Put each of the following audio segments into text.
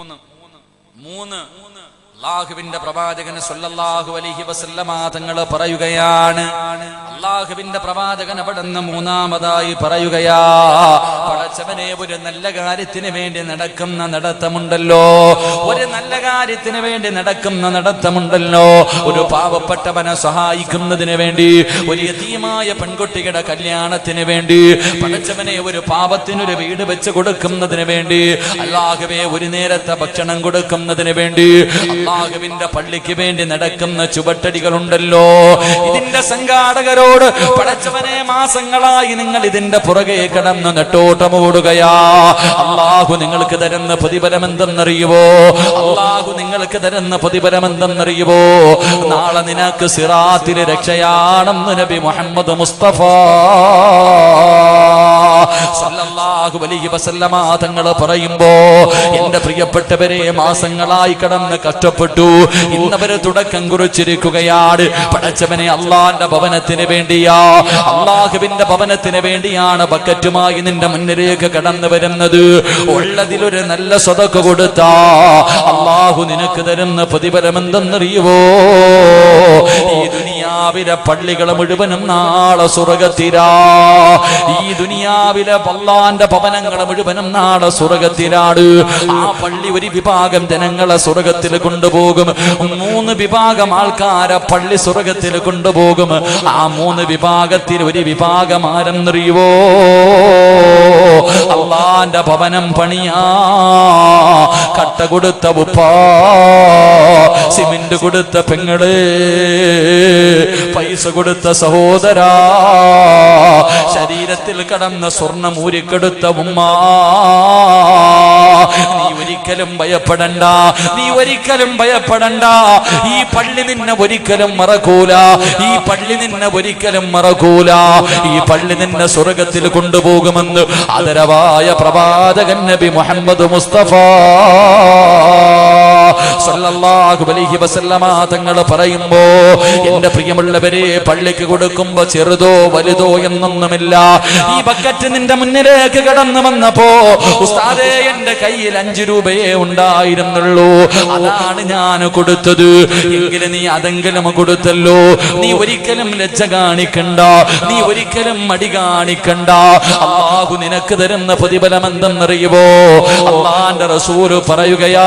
മൂന്ന്. മൂന്ന്. അള്ളാഹുവിന്റെ പ്രവാചകന് സൊല്ലാഹു അലൈഹി വസല്ലമ തങ്ങൾ പറയുകയാണ്. അള്ളാഹുവിന്റെ പ്രവാചകൻ അവിടുന്ന് മൂന്നാമതായി പറയുകയാ പടച്ചവനെ ഒരു നല്ല കാര്യത്തിന് വേണ്ടി നടക്കുന്ന നടത്തമുണ്ടല്ലോ. ഒരു നല്ല കാര്യത്തിന് വേണ്ടി നടക്കുന്ന നടത്തമുണ്ടല്ലോ. ഒരു പാവപ്പെട്ടവനെ സഹായിക്കുന്നതിന് വേണ്ടി ഒരു യതീമായ പെൺകുട്ടിയുടെ കല്യാണത്തിന് വേണ്ടി പടച്ചവനെ ഒരു പാപത്തിനൊരു വീട് വെച്ച് കൊടുക്കുന്നതിന് വേണ്ടി അള്ളാഹുവെ ഒരു നേരത്തെ ഭക്ഷണം കൊടുക്കുന്നതിന് വേണ്ടി അള്ളാഹുവിന്റെ പള്ളിക്ക് വേണ്ടി നടക്കുന്ന ചുവട്ടടികളുണ്ടല്ലോ. ഇതിന്റെ സംഘാടകരോട് പടച്ചവനെ മാസങ്ങളായി നിങ്ങൾ ഇതിന്റെ പുറകെ കടന്ന് നെട്ടോട്ടമോടുകയാ. അള്ളാഹു നിങ്ങൾക്ക് തരുന്ന പ്രതിഫലം എന്തെന്നറിയുവോ അള്ളാഹു നിങ്ങൾക്ക് തരുന്ന പ്രതിഫലം എന്തെന്നറിയുവോ നാളെ നിനക്ക് സിറാത്തിന് രക്ഷയാണെന്ന് നബി മുഹമ്മദ് മുസ്തഫ സല്ലല്ലാഹു അലൈഹി വസല്ലമ തങ്ങൾ പറയുമ്പോ എന്റെ പ്രിയപ്പെട്ടവരെ മാസങ്ങളായി കടന്ന് കഷ്ടപ്പെട്ടു. ഇന്നവര് തുടക്കം കുറിച്ചിരിക്കുകയാണ്. പടച്ചവനെ അള്ളാന്റെ ഭവനത്തിന് വേണ്ടിയാ. അള്ളാഹുവിന്റെ ഭവനത്തിന് വേണ്ടിയാണ് ബക്കറ്റുമായി നിന്റെ മുന്നിലേക്ക് കടന്നു വരുന്നത്. ഉള്ളതിലൊരു നല്ല സ്വതക്ക് കൊടുത്താ. അള്ളാഹു നിനക്ക് തരുന്ന പ്രതിഫലം എന്തെന്നറിയുവോ? ഈ ദുനിയാവിലെ പള്ളികൾ മുഴുവനും നാളെ സ്വർഗത്തിരാ ദുനിയാവിലെ പള്ളാന്റെ ഭവനങ്ങൾ മുഴുവനും നാളെ സ്വർഗത്തിലാണ്. ആ പള്ളി ഒരു വിഭാഗം ജനങ്ങളെ സ്വർഗത്തിൽ കൊണ്ടുപോകും. മൂന്ന് വിഭാഗം ആൾക്കാരെ പള്ളി സ്വർഗത്തിൽ കൊണ്ടുപോകും. ആ മൂന്ന് വിഭാഗത്തിൽ ഒരു വിഭാഗം ആരെന്നറിയുവോ? അള്ളാന്റെ ഭവനം പണിയാ. കട്ട കൊടുത്ത ഉപ്പാ സിമെന്റ് കൊടുത്ത പെങ്ങൾ പൈസ കൊടുത്ത സഹോദരാ. ശരീരത്തിൽ കടന്ന സ്വർണം ഊരിക്കെടുത്ത ഉമ്മ. നീ ഒരിക്കലും ഭയപ്പെടണ്ട. നീ ഒരിക്കലും ഭയപ്പെടണ്ട. ഈ പള്ളി നിന്നെ ഒരിക്കലും മറക്കൂല. ഈ പള്ളി നിന്നെ ഒരിക്കലും മറക്കൂല. ഈ പള്ളി നിന്നെ സ്വർഗത്തിൽ കൊണ്ടുപോകുമെന്ന് ആദരവായ പ്രവാചകൻ നബി മുഹമ്മദ് മുസ്തഫ. സല്ലല്ലാഹു അലൈഹി വസല്ലമ തങ്ങൾ പറയുമ്പോ എന്റെ പ്രിയമുള്ളവരെ പള്ളിക്ക് കൊടുക്കുമ്പോ ചെറുതോ വലുതോ എന്നൊന്നുമില്ല. ഈ ബക്കറ്റ് നിന്റെ മുന്നിലേക്ക് കടന്നു വന്നപ്പോ ഉസ്താദേ എന്റെ കയ്യിൽ അഞ്ചു രൂപയേ ഉണ്ടായിരുന്നുള്ളൂ. അതാണ് ഞാൻ കൊടുത്തത്. എങ്കിലും നീ അതെങ്കിലും കൊടുത്തല്ലോ. നീ ഒരിക്കലും ലജ്ജ കാണിക്കണ്ട. നീ ഒരിക്കലും മടി കാണിക്കണ്ട. അള്ളാഹു നിനക്ക് തരുന്ന പ്രതിഫലം എന്തെന്നറിയുവോ? അള്ളാന്റെ റസൂൽ പറയുകയാ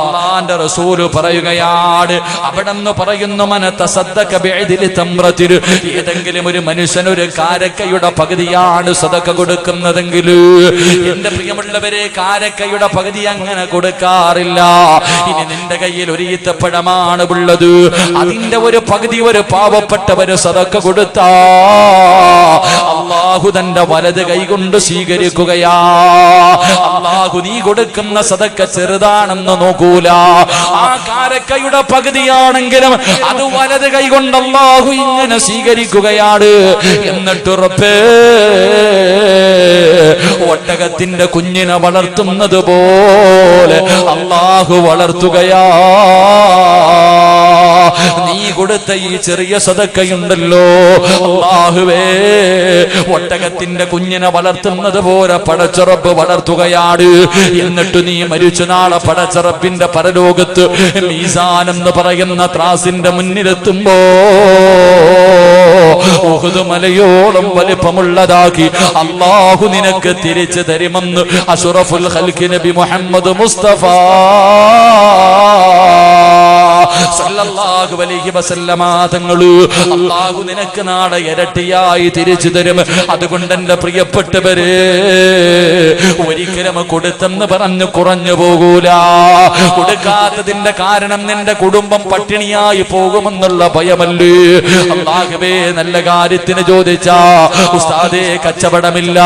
അള്ളാന്റെ റസൂൽ പറയുകയാണ് അവിടെന്ന് പറയുന്നു മനത്ത സദ്ദക ബിഅദിലി തമ്രത്തിൽ ഏതെങ്കിലും ഒരു മനുഷ്യൻ ഒരു കാരക്കയുടെ പകുതിയാണ് സദക്ക കൊടുക്കുന്നതെങ്കിൽ എന്റെ പ്രിയമുള്ളവരെ കാരക്കയുടെ പകുതി അങ്ങനെ കൊടുക്കാറില്ല. ഇനി നിന്റെ കയ്യിൽ ഒരു ഈത്തപ്പഴമാണ് ഉള്ളത്. അതിന്റെ ഒരു പകുതി ഒരു പാവപ്പെട്ടവര് സദക്ക കൊടുത്താ. അള്ളാഹു തന്റെ വലത് കൈകൊണ്ട് സ്വീകരിക്കുകയാ. അള്ളാഹു നീ കൊടുക്കുന്ന സദക്ക ചെറുതാണെന്ന് നോക്കൂല. ആ കാരക്കയുടെ പകുതിയാണെങ്കിലും അത് വലത് കൈകൊണ്ട് അള്ളാഹു ഇങ്ങനെ സ്വീകരിക്കുകയാണ്. എന്നിട്ടുറപ്പേ ഒട്ടകത്തിന്റെ കുഞ്ഞിനെ വളർത്തുന്നത് പോലെ അള്ളാഹു വളർത്തുകയാ. നീ കൊടുത്ത ഈ ചെറിയ സതക്കയുണ്ടല്ലോ. അള്ളാഹുവേ ഒട്ടകത്തിന്റെ കുഞ്ഞിനെ വളർത്തുന്നത് പോലെ പടച്ചുറപ്പ് വളർത്തുകയാണ്. എന്നിട്ട് നീ മരിച്ചു നാളെ പടച്ചുറപ്പിന്റെ പരലോകത്ത് മീസാൻ എന്ന് പറയുന്ന ത്രാസിന്റെ മുന്നിലെത്തുമ്പോ മലയോളം വലിപ്പമുള്ളതാക്കി അള്ളാഹു നിനക്ക് തിരിച്ചു തരുമെന്ന് അഷുറഫുൽ ഖൽഖി നബി മുഹമ്മദ് മുസ്തഫ സല്ലല്ലാഹു അലൈഹി വസല്ലമ തങ്ങൾ അള്ളാഹു നിനക്ക് നാളെ ഇരട്ടിയായി തിരിച്ചു തരും. അതുകൊണ്ട് എന്റെ പ്രിയപ്പെട്ടവരെ ഒരിക്കലും കൊടുത്തെന്ന് പറഞ്ഞു കുറഞ്ഞു പോകൂല. കൊടുക്കാത്തതിന്റെ കാരണം നിന്റെ കുടുംബം പട്ടിണിയായി പോകുമെന്നുള്ള ഭയമല്ലേ? അള്ളാഹുവേ നല്ല കാര്യത്തിന് ചോദിച്ചാ ഉസ്താദേ കച്ചവടമില്ല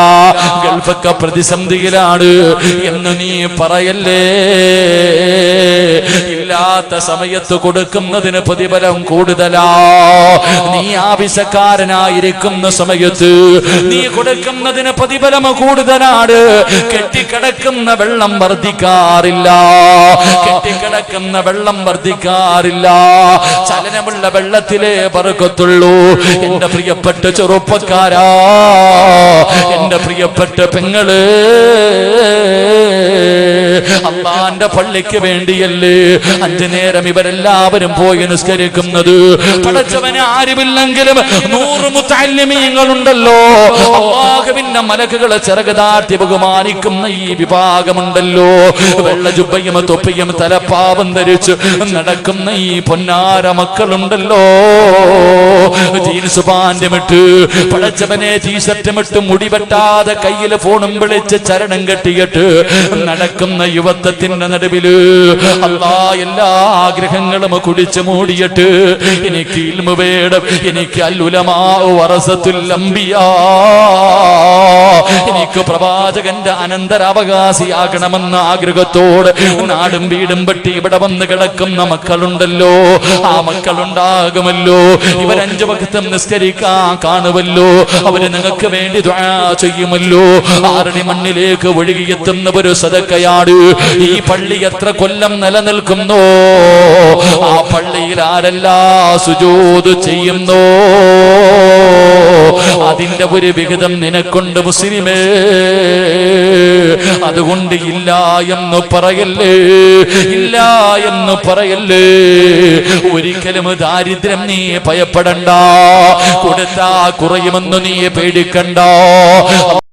ഗൾഫൊക്കെ പ്രതിസന്ധിയിലാണ് എന്ന് നീ പറയല്ലേ? ഇല്ലാത്ത സമയത്ത് കൊടുക്കുന്നതിന് പ്രതിഫലം കൂടുതലാ. നീ ആവശ്യക്കാരനായിരിക്കുന്ന സമയത്ത് നീ കൊടുക്കുന്നതിന് പ്രതിഫലം കൂടുതലാണ്. കെട്ടിക്കിടക്കുന്ന വെള്ളം വർദ്ധിക്കാറില്ല. കെട്ടിക്കിടക്കുന്ന വെള്ളം വർദ്ധിക്കാറില്ല. ചലനമുള്ള വെള്ളത്തിലേ പറക്കത്തുള്ളൂ. എന്റെ പ്രിയപ്പെട്ട ചെറുപ്പക്കാരാ. എന്റെ പ്രിയപ്പെട്ട പെങ്ങൾ. അള്ളാന്റെ പള്ളിക്ക് വേണ്ടിയല്ലേ? അഞ്ചു നേരം ഇവരെല്ലാവരും പോയി നിസ്കരിക്കുന്നത്. പഠിച്ചവന് ആരുമില്ലെങ്കിലും നൂറ് മുത്തല്യമീങ്ങളുണ്ടല്ലോ അള്ളാഹുവിന്റെ മലക്കുകളെ ചെറുകാട്ടി ബഹുമാനിക്കുന്ന ഈ വിഭാഗമുണ്ടല്ലോ. വെള്ള ജുബയും തൊപ്പിയും തലപ്പാവും ധരിച്ച് നടക്കുന്ന ഈ പൊന്നാര മക്കളുണ്ടല്ലോ. ജീൻസ് പാന്റുമിട്ട് പടച്ചവനെ ടീഷർട്ടുമിട്ട് മുടി വെട്ടാതെ കയ്യിൽ ഫോണും വിളിച്ച് ചരണം കെട്ടിയിട്ട് നടക്കുന്ന യുവത്വത്തിന്റെ നടുവിൽ അല്ലാ എല്ലാ ആഗ്രഹങ്ങളും കുടിച്ചു മൂടിയിട്ട് എനിക്ക് ഇൽമു വേണം എനിക്ക് എനിക്ക് പ്രവാചകന്റെ അനന്തരാവകാശിയാകണമെന്ന ആഗ്രഹത്തോട് നാടും വീടും പെട്ടി ഇവിടെ വന്ന് കിടക്കുന്ന മക്കളുണ്ടല്ലോ ആ മക്കളുണ്ടാകുമല്ലോ. ഇവരഞ്ചു ഭക്തം നിസ്കരിക്കാൻ കാണുമല്ലോ അവർ നിങ്ങൾക്ക് വേണ്ടി ചെയ്യുമല്ലോ. ആറടി മണ്ണിലേക്ക് ഒഴുകിയെത്തുന്ന ഒരു സദക്കയാണ് ഈ പള്ളി എത്ര കൊല്ലം നിലനിൽക്കുന്നു ആ പള്ളിയിൽ ആരെല്ലാ സുജോത് ചെയ്യുന്നു? അതിന്റെ ഒരു വിഹിതം നിനക്കുണ്ട് മുസ്ലിമേ. അതുകൊണ്ട് ഇല്ല എന്ന് പറയല്ലേ? ഇല്ല എന്ന് പറയല്ലേ? ഒരിക്കലും ദാരിദ്ര്യം നീ ഭയപ്പെടണ്ട. കൊടുത്താ കുറയുമെന്ന് നീ പേടിക്കണ്ട.